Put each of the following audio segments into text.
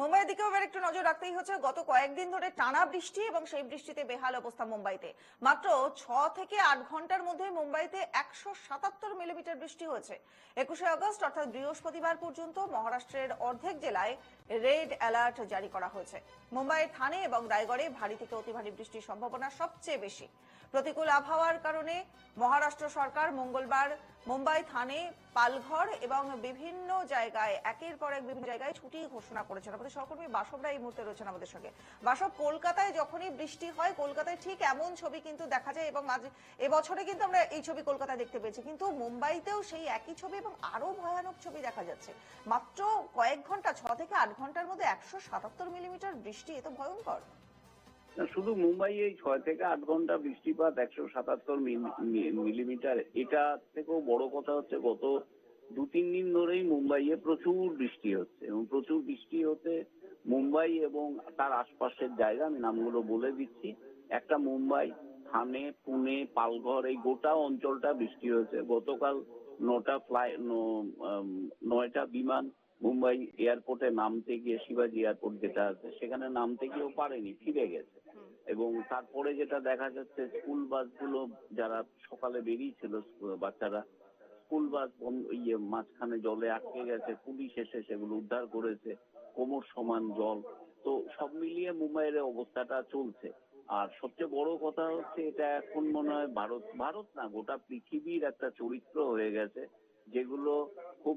মুম্বাইয়ের দিকেও এবার একটু নজর রাখতেই হচ্ছে। গত কয়েকদিন ধরে টানা বৃষ্টি এবং সেই বৃষ্টিতে বেহাল অবস্থা মুম্বাইতে। মাত্র ছ থেকে আট ঘণ্টার মধ্যে মুম্বাইতে একশো সাতাত্তর মিলিমিটার বৃষ্টি হয়েছে। একুশে আগস্ট, অর্থাৎ বৃহস্পতিবার পর্যন্ত মহারাষ্ট্রের অর্ধেক জেলায় রেড অ্যালার্ট জারি করা হয়েছে। মুম্বাইয়ের থানে এবং রায়গড়ে ভারী থেকে অতি ভারী বৃষ্টির সম্ভাবনা সবচেয়ে বেশি। প্রতিকূল আবহাওয়ার কারণে মহারাষ্ট্র সরকার মঙ্গলবার মুম্বাই থানে পালঘর এবং বিভিন্ন জায়গায়, একের পর এক বিভিন্ন জায়গায় ছুটি ঘোষণা করেছেন। আমাদের সহকর্মী বাসবরা এই মুহূর্তে রয়েছেন আমাদের সঙ্গে। বাসব, কলকাতায় যখনই বৃষ্টি হয়, কলকাতায় ঠিক এমন ছবি কিন্তু দেখা যায় এবং আজ এবছরে কিন্তু আমরা এই ছবি কলকাতায় দেখতে পেয়েছি। কিন্তু মুম্বাইতেও সেই একই ছবি এবং আরও ভয়ানক ছবি দেখা যাচ্ছে। মাত্র কয়েক ঘণ্টা, ছ থেকে আট ঘণ্টার মধ্যে একশো সাতাত্তর মিলিমিটার বৃষ্টি, এ তো ভয়ঙ্কর। শুধু মুম্বাই এই ছয় থেকে আট ঘণ্টা বৃষ্টিপাত একশো সাতাত্তর মিলিমিটার। এটা থেকেও বড় কথা হচ্ছে গত দু, তিন দিন ধরেই মুম্বাইয়ে প্রচুর বৃষ্টি হচ্ছে এবং প্রচুর বৃষ্টি হতে মুম্বাই এবং তার আশপাশের জায়গা, আমি নামগুলো বলে দিচ্ছি, একটা মুম্বাই, থানে, পুনে, পালঘর, এই গোটা অঞ্চলটা বৃষ্টি হয়েছে। গতকাল নটা ফ্লাই নয়টা বিমান মুম্বাই এয়ারপোর্টে নামতে গিয়ে শিবাজি এয়ারপোর্ট যেটা আছে, সেখানে নামতে গিয়েও পারেনি, ফিরে গেছে। এবং তারপরে যেটা দেখা যাচ্ছে, স্কুল বাসগুলো যারা সকালে বেরিয়েছিল বাচ্চারা, স্কুল বাস ইয়ে মাঝখানে জলে আটকে গেছে, পুলিশ এসে সেগুলো উদ্ধার করেছে, কোমর সমান জল, তো সব মিলিয়ে মুম্বাইয়ের অবস্থাটা চলছে। আর সবচেয়ে বড় কথা হচ্ছে, এটা এখন মনে হয় ভারত ভারত না, গোটা পৃথিবীর একটা চরিত্র হয়ে গেছে। যেগুলো খুব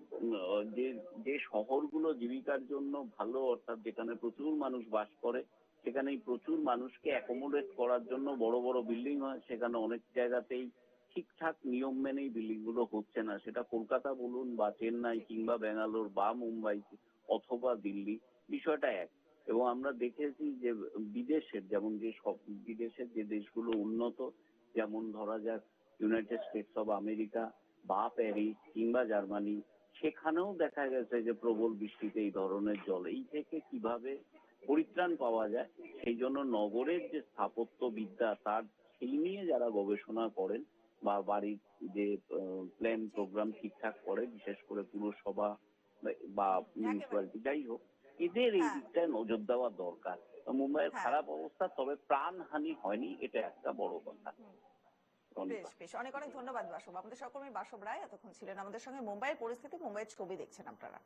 যে যে শহরগুলো জীবিকার জন্য ভালো, অর্থাৎ যেখানে প্রচুর মানুষ বাস করে সেখানে প্রচুর মানুষকে অ্যাকোমোডেট করার জন্য বড় বড় বিল্ডিং হয়। সেখানে অনেক জায়গাতেই ঠিকঠাক নিয়ম মেনেই বিল্ডিংগুলো হচ্ছে না। সেটা কলকাতা বলুন বা চেন্নাই কিংবা ব্যাঙ্গালোর বা মুম্বাই অথবা দিল্লি, বিষয়টা এক। এবং আমরা দেখেছি যে, বিদেশের যেমন যে সব, বিদেশের যে দেশগুলো উন্নত, যেমন ধরা যাক ইউনাইটেড স্টেটস অফ আমেরিকা বা প্যারিস কিংবা জার্মানি সেখানেও দেখা গেছে যে প্রবল বৃষ্টিতে এই ধরনের জল এই থেকে কীভাবে পরিত্রাণ পাওয়া যায় সেই জন্য নগরের যে স্থাপত্য বিদ্যা তার সেই নিয়ে যারা গবেষণা করেন বা বাড়ির যে প্ল্যান প্রোগ্রাম ঠিকঠাক করে বিশেষ করে পুরসভা বা মিউনিসিপ্যালিটি যাই হোক এদের এই হ্যাঁ। দিকটায় নজর দেওয়া দরকার মুম্বাইয়ের হ্যাঁ। খারাপ অবস্থা তবে প্রাণহানি হয়নি এটা একটা বড় কথা বেশ বেশ। অনেক অনেক ধন্যবাদ বাসব। আমাদের সহকর্মী বাসব রায় এতক্ষণ ছিলেন। আমাদের সঙ্গে মুম্বাইয়ের পরিস্থিতি, মুম্বাইয়ের ছবি দেখছেন আপনারা।